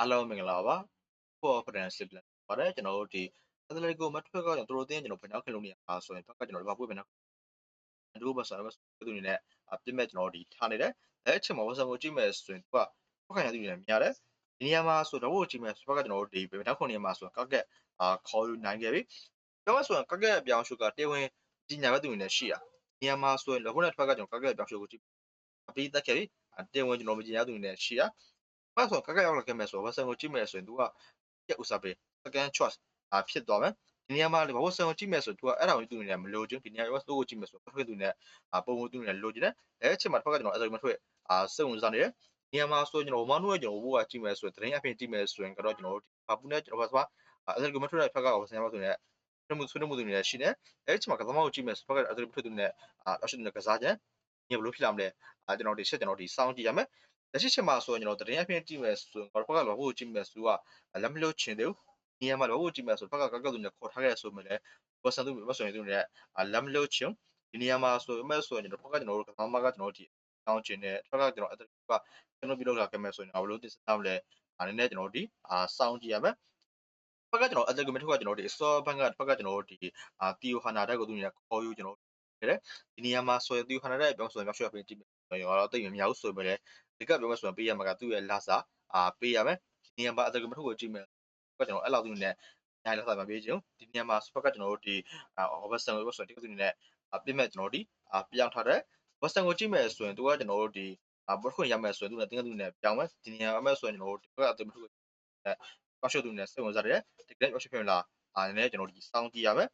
အားလုံးမင်္ဂလာပါဖော်ဖရန်စစ်ပလန်ပါတယ်ကျွန်တော်တို့ဒီအက်တလက်ကိုမထွက်ကကျွန်တော်တို့တင်းကျွန်တော်ဘယ်နောက်ခလုံးနေရပါဆိုရင်ဘက်ကကျွန်တော်ဒီမှာပွေးဘယ်နောက်ဒိုးဘဆာဘဆသူနေနဲ့ပြစ်မဲ့ကျွန်တော်ဒီထားနေတယ်အဲအချိန်မှာဝဆန်ကိုကြည့်မဲ့ဆိုရင်သူကဘက်ကရသူနေများတယ်ဒီနေရာမှာဆိုတော့ကြည့်မဲ့ဘက်ကကျွန်တော်တို့ဒီဘယ်နောက်ခုနေမှာဆိုကောက်ကက်အာခေါ်ယူနိုင်ခဲ့ပြီပြောမှဆိုရင်ကောက်ကက်အပြောင်းရှုကတေဝင်ကြီးညာဘက်သူနေရှိရနေရာမှာဆိုရင်လောဘနဲ့တစ်ဖက်ကကျွန်တော်ကောက်ကက်အပြောင်းရှုကိုကြည့်အပြီးတက်ခဲ့ပြီတေဝင်ကျွန်တော်မကြီးညာသူနေရှိရ ဘာဆိုကကရောက်လာခဲ့မယ်ဆိုတော့ဝက်ဆန်ကိုကြည့်မယ်ဆိုရင်သူကပြဥစားပေး second choice အာဖြစ်သွားမယ်ဒီနေရာမှာဝက်ဆန်ကိုကြည့်မယ်ဆိုသူကအဲ့ဒါကိုသူနေမလို့ချင်းဒီနေရာဝက်ဆန်ကိုကြည့်မယ်ဆိုထွက်သူနဲ့အာပုံပုံသူနေလိုချင်တယ်အဲအချိန်မှာတစ်ခါကကျွန်တော်အဲ့ဒါမထွက်အာစိတ်ဝင်စားနေတယ်နေရာမှာဆိုကျွန်တော်မနုရဲ့ကျွန်တော်ဘိုးကကြည့်မယ်ဆိုရင်သတင်းအပြင်ကြည့်မယ်ဆိုရင်ကတော့ကျွန်တော်တို့ဘာပူနဲ့ကျွန်တော်ဘာဆိုအဲ့ဒါကမထွက်တဲ့ဖက်ကဝက်ဆန်မှာဆိုရင်ဆွေးနွေးမှုဆွေးနွေးမှုတွေလည်းရှိတယ်။အဲဒီချိန်မှာကစားမကိုကြည့်မယ်ဆိုတော့အဲ့ဒါထွက်သူနဲ့အာအရှိတဲ့ကစားခြင်းညဘလို့ဖြစ်လာမလဲအာကျွန်တော်ဒီချက်ကျွန်တော်ဒီစောင်းကြည့်ရမယ် လက်ရှိချက်မှာဆိုရင်ကျွန်တော်တရင်အဖြစ်ကြည့်မယ်ဆိုရင်တော့ဘက်ကလောဘကိုကြည့်မယ်ဆိုကလက်မလို့ချင်သေးဘူးနေရာမှာလောဘကိုကြည့်မယ်ဆိုဘက်ကကကသူနဲ့ခေါ်ထားခဲ့ဆိုမှလည်းဘဆန်သူဘဆန်သူနဲ့လက်မလို့ချင်ဒီနေရာမှာဆိုမဲ့ဆိုရင်တော့ဘက်ကကျွန်တော်တို့ကစားမကကျွန်တော်ဒီတောင်းချင်တဲ့ဘက်ကကျွန်တော်အဲ့ဒါကကျွန်တော်ပြုလုပ်လာခဲ့မယ်ဆိုရင်တော့ဘလို့တင်စားမလဲအနေနဲ့ကျွန်တော်ဒီအာစောင်းကြည့်ရမယ်ဘက်ကကျွန်တော်အတက်ကမထုကကျွန်တော်ဒီ store ဘက်ကဘက်ကကျွန်တော်ဒီအာတီယိုဟာနာတက်ကိုသူနေခေါ်ယူကျွန်တော်တဲ့ဒီနေရာမှာဆိုရင်တီယိုဟာနာတက်ပြောင်းဆိုရင်ပြောင်းရွှေ့ပြီးကြည့်မယ် ရောတော့တိတ်မများဘူးဆိုပေမဲ့ဒီကပြောမယ်ဆိုရင်ပေးရမှာကသူ့ရဲ့လာစာအာပေးရမယ်ဒီနေရာမှာအတကမထုတ်ကိုကြည့်မယ်ကကျွန်တော်အဲ့လောက်သူနဲ့နိုင်လောက်စာမပေးချင်ဒီနေရာမှာစပတ်ကကျွန်တော်တို့ဒီအော်ဘတ်ဆန်ကိုဆိုတော့ဒီကသူနဲ့ပြစ်မဲ့ကျွန်တော်ဒီပြောင်းထားတဲ့ဘတ်ဆန်ကိုကြည့်မယ်ဆိုရင်သူကကျွန်တော်တို့ဒီအဘတ်ခွင့်ရမယ်ဆိုရင်သူနဲ့တင်းကသူနဲ့ပြောင်းမယ်ဒီနေရာမှာဆိုရင်ကျွန်တော်တို့ဒီကအတကမထုတ်ကိုနဲ့ကောက်ရှုပ်သူနဲ့စိတ်ဝင်စားတယ်ဒီကရက်ကောက်ရှုပ်ဖြစ်လာအားနဲ့ကျွန်တော်ဒီစောင်းကြည့်ရမယ်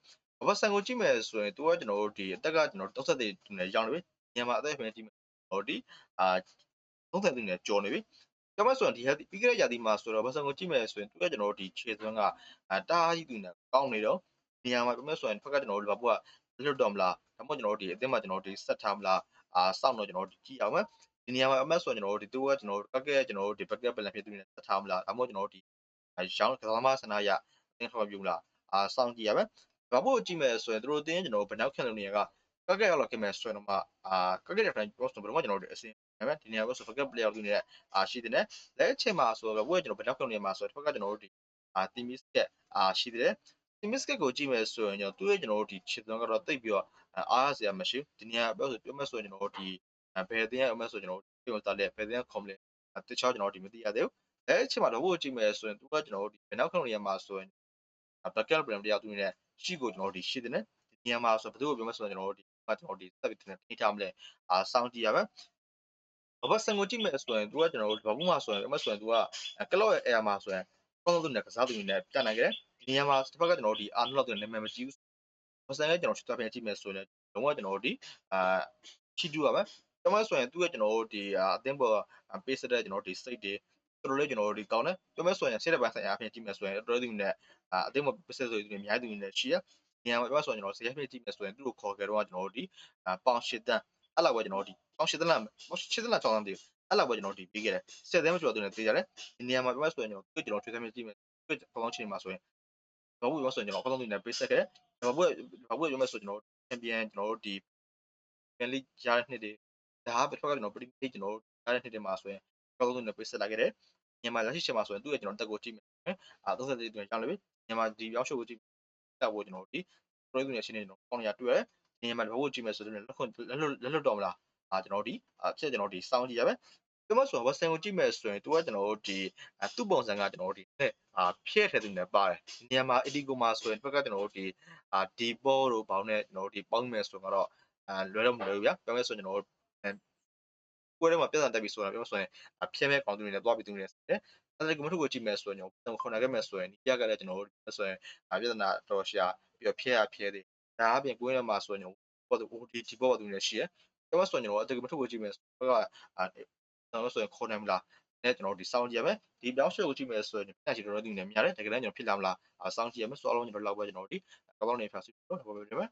ဘတ်ဆန်ကိုကြည့်မယ်ဆိုရင်သူကကျွန်တော်တို့ဒီအသက်ကကျွန်တော်30သူနဲ့ရောင်းတယ်ညမှာအသက်ဖြစ်နေကြည့်မယ် ဟိုဒီအာ30သိန်းနဲ့ကြော်နေပြီကျွန်မဆိုရင်ဒီ healthy ပြီးခဲ့တဲ့ရာသီမှာဆိုတော့ဘတ်ဆန်ကိုကြည့်မယ်ဆိုရင်သူကကျွန်တော်တို့ဒီခြေသွင်းကတားကြီးသူနဲ့ကောင်းနေတော့နေရာမှာကျွန်မဆိုရင်ဖက်ကကျွန်တော်တို့ဘာဘူးကလွတ်တော့မလားဒါမှမဟုတ်ကျွန်တော်တို့ဒီအသင်းမှာကျွန်တော်တို့ဒီဆက်ထားမလားအာစောင့်တော့ကျွန်တော်တို့ကြည့်အောင်မယ်ဒီနေရာမှာအမတ်ဆိုရင်ကျွန်တော်တို့ဒီသူကကျွန်တော်တို့ကက်ကဲကျွန်တော်တို့ဒီ backup plan ဖြစ်သူနဲ့ဆက်ထားမလားဒါမှမဟုတ်ကျွန်တော်တို့ဒီရောင်းကစားမဆန္ဒရအသင်းထောက်ပြမလားအာစောင့်ကြည့်ရမယ်ဘာဖို့ကြည့်မယ်ဆိုရင်တို့အတင်းကျွန်တော်တို့ဘယ်နောက်ခံလို့နေရက ကက်ကဲရောက်လာခဲ့မယ်ဆိုရင်တော့မှအာကက်ကဲတဲ့ friend post ဘယ်တော့မှကျွန်တော်တို့အစင်ဒါပေမဲ့ဒီနေရာကိုဆို forget player လို့နေတဲ့အာရှိတယ်လက်အချိန်မှာဆိုတော့ဘွဲကျွန်တော်ဘယ်တော့ကနေမှာဆိုတော့တစ်ခါကကျွန်တော်တို့ဒီအာ team miss ကအာရှိတယ် team miss ကိုကြည့်မယ်ဆိုရင်ကျွန်တော်သူ့ရဲ့ကျွန်တော်တို့ဒီချစ်သွန်းကတော့တိတ်ပြီးတော့အားရစရာမရှိဒီနေရာပြောဆိုပြောမယ်ဆိုရင်ကျွန်တော်တို့ဒီဘယ်တင်ရအောင်ဆိုကျွန်တော်တို့ပြောတာလေဘယ်တင်ရ com လေတခြားကျွန်တော်တို့ဒီမသိရသေးဘူးအဲအချိန်မှာတော့ဘို့ကြည့်မယ်ဆိုရင်သူကကျွန်တော်တို့ဒီဘယ်နောက်ကနေမှာဆိုရင် backup plan တရားသူနေတဲ့ရှိကိုကျွန်တော်တို့ဒီရှိတယ်ဒီနေရာမှာဆိုဘယ်သူ့ကိုပြောမယ်ဆိုရင်ကျွန်တော်တို့ဒီ ကျွန်တော်တို့ဒီစက်ပြီးတင်ထိထားမလဲအာစောင့်ကြည့်ရမယ်ဘာဆန်ကိုကြည့်မယ်ဆိုရင်သူကကျွန်တော်တို့ဘာဘူးမှာဆိုရင်အမဆိုရင်သူကကလော့ရဲ့ air မှာဆိုရင်ကောင်းလို့နဲ့ကစားသူတွေနဲ့တက်နိုင်ကြတယ်ဒီနေရာမှာတစ်ဖက်ကကျွန်တော်တို့ဒီအာနလော့တွေနာမည်မကြည့်ဘူးဘာဆန်ရဲ့ကျွန်တော်ချစ်သွားပြန်ကြည့်မယ်ဆိုရင်လုံးဝကျွန်တော်တို့ဒီအာချီတူရမယ်ကျွန်တော်ဆိုရင်သူ့ရဲ့ကျွန်တော်တို့ဒီအသင်းပေါ်ပေးစတဲ့ကျွန်တော်တို့ဒီစိတ်တွေတော်တော်လေးကျွန်တော်တို့ဒီကောင်းတယ်ပြောမယ်ဆိုရင်ဆက်တဲ့ပိုင်းဆိုင်ရာအဖြစ်ကြည့်မယ်ဆိုရင်တော်တော်လေးနဲ့အသင်းပေါ်ပေးစတဲ့ဆိုရင်အများကြီးသူတွေနဲ့ရှိရ နေရာမှာပြောဆိုရင်ကျွန်တော်ဆက်ရဖြစ်ကြည့်မယ်ဆိုရင်သူ့ကိုခေါ်ခဲ့တော့ကျွန်တော်တို့ဒီပေါင်ရှစ်တန်အဲ့လောက်ပဲကျွန်တော်တို့ဒီပေါင်ရှစ်တန်လားရှစ်တန်လားချောင်းတန်တည်းအဲ့လောက်ပဲကျွန်တော်ဒီပြီးခဲ့တယ်ဆက်သေးမကျော်သူနဲ့သိကြတယ်ဒီနေရာမှာပြောဆိုရင်ကျွန်တော်တွေ့ကျွန်တော်ထွေးဆမ်းမြကြည့်မယ်တွေ့ပေါင်းချိန်မှာဆိုရင်ဘာဘူးပြောဆိုရင်ကျွန်တော်အကောင်းဆုံးသူနဲ့ပေးဆက်ခဲ့ဘာဘူးဘာဘူးပြောမယ်ဆိုကျွန်တော်ချန်ပီယံကျွန်တော်တို့ဒီပန်လိရတဲ့နှစ်တွေဒါကဘယ်တော့ကကျွန်တော်ပရိမေကျွန်တော်ရတဲ့နှစ်တွေမှာဆိုရင်အကောင်းဆုံးသူနဲ့ပေးဆက်လာခဲ့တယ်မြန်မာလက်ရှိချိန်မှာဆိုရင်သူ့ရဲ့ကျွန်တော်တက်ကိုကြည့်မယ်အာ30လေးတွင်ကြောင်းလို့မြန်မာဒီရောက်ရှုပ်ကိုကြည့် တက်ဖို့ကျွန်တော်ဒီပရိုဂရမ်ရှင်းနေကျွန်တော်ကောင်းရတွေ့ရတယ်ဒီမှာဘာလို့ကြည့်မယ်ဆိုတော့လက်ခွလက်လွတ်လက်လွတ်တော့မလားအာကျွန်တော်ဒီအဖြစ်ကျွန်တော်ဒီစောင်းကြည့်ရမယ်ဒီမှာဆိုတော့ Western ကိုကြည့်မယ်ဆိုရင်သူကကျွန်တော်တို့ဒီသူ့ပုံစံကကျွန်တော်တို့ဒီနဲ့အာဖြည့်ထည့်သူနဲ့ပါတယ်ဒီနေရာမှာ Etico မှာဆိုရင်ဘက်ကကျွန်တော်တို့ဒီအာဒီဘောတို့ဘောင်းနဲ့ကျွန်တော်တို့ဒီပေါင်းမယ်ဆိုတော့အာလွယ်တော့မလွယ်ဘူးဗျာပြောမယ်ဆိုရင်ကျွန်တော်တို့ ကိုယ်ထဲမှာပြဿနာတက်ပြီးဆိုတာပြောဆိုရင်ဖြဲမဲ့ကောင်သူတွေနဲ့တွားပြီးသူတွေနဲ့တယ်အဲ့ဒါကမထုတ်ကိုကြည့်မယ်ဆိုရင်ကျွန်တော်ခုနကမဲ့ဆိုရင်ဒီပြကလည်းကျွန်တော်တို့ဆိုရင်ပြဿနာတော်ရှာပြီးတော့ဖြဲရဖြဲသေးဒါအပြင်ကိုယ်ထဲမှာဆိုရင်ဘောတူဒီဒီဘောသူတွေရှိရကျွန်တော်ဆိုရင်ကျွန်တော်အတကမထုတ်ကိုကြည့်မယ်ဆိုတော့ကျွန်တော်ဆိုရင်ခေါ်နိုင်မလားနဲ့ကျွန်တော်ဒီစောင်းကြည့်ရမယ်ဒီ browse ကိုကြည့်မယ်ဆိုရင်ပြချင်တော်တော်သူနေများတယ်တကယ်တမ်းကျွန်တော်ဖြစ်လာမလားစောင်းကြည့်ရမယ်ဆိုတော့ကျွန်တော်လောက်ပဲကျွန်တော်ဒီကောင်းကောင်းနေဖျားစီတော့ဘာပဲဖြစ်မယ်